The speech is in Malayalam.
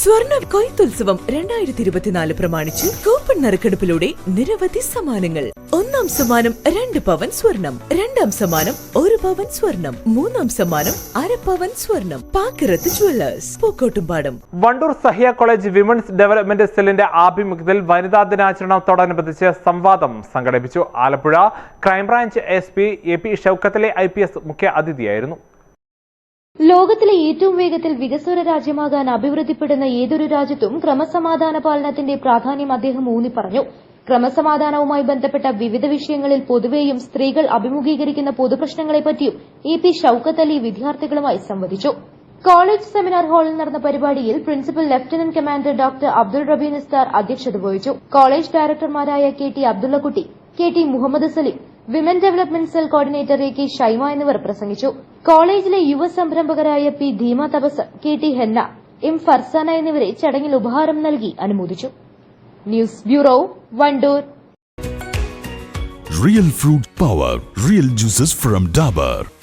സ്വർണ കൊയ്ത്തുത്സവം രണ്ടായിരത്തി ഇരുപത്തിനാല് പ്രമാണിച്ച് കൂപ്പൺ നറുക്കെടുപ്പിലൂടെ നിരവധി സമ്മാനങ്ങൾ. ഒന്നാം സമ്മാനം രണ്ട് പവൻ സ്വർണം രണ്ടാം സമ്മാനം ഒരു പവൻ സ്വർണം മൂന്നാം സമ്മാനം അര പവൻ സ്വർണം. പാക്കിറത്ത് jewellers Pookkottumpadam. Wandoor Sahya college women's development സെല്ലിന്റെ ആഭിമുഖ്യത്തിൽ വനിതാ ദിനാചരണത്തോടനുബന്ധിച്ച് സംവാദം സംഘടിപ്പിച്ചു. Alappuzha crime branch S P A P ഷൌക്കത്തിലെ I P S മുഖ്യ അതിഥിയായിരുന്നു. ലോകത്തിലെ ഏറ്റവും വേഗത്തിൽ വികസ്വര രാജ്യമാകാൻ അഭിവൃദ്ധിപ്പെടുന്ന ഏതൊരു രാജ്യത്തും ക്രമസമാധാന പാലനത്തിന്റെ പ്രാധാന്യം അദ്ദേഹം ഊന്നിപ്പറഞ്ഞു. ക്രമസമാധാനവുമായി ബന്ധപ്പെട്ട വിവിധ വിഷയങ്ങളിൽ പൊതുവെയും സ്ത്രീകൾ അഭിമുഖീകരിക്കുന്ന പൊതുപ്രശ്നങ്ങളെപ്പറ്റിയും ഇ പി ഷൌക്കത്ത് അലി വിദ്യാർത്ഥികളുമായി സംവദിച്ചു. കോളേജ് സെമിനാർ ഹാളിൽ നടന്ന പരിപാടിയിൽ principal lieutenant commander doctor Abdul Rabeen Isthar അധ്യക്ഷത വഹിച്ചു. College ഡയറക്ടർമാരായ K T Abdullakutty K T Muhammad Saleem women development cell coordinator A K Shaima എന്നിവർ പ്രസംഗിച്ചു. കോളേജിലെ യുവ സംരംഭകരായ P Dheema Thapas K T Henna M Farsana എന്നിവരെ ചടങ്ങിൽ ഉപഹാരം നൽകി അനുമോദിച്ചു. News bureau Wandoor. Real fruit power real juices from Dabur.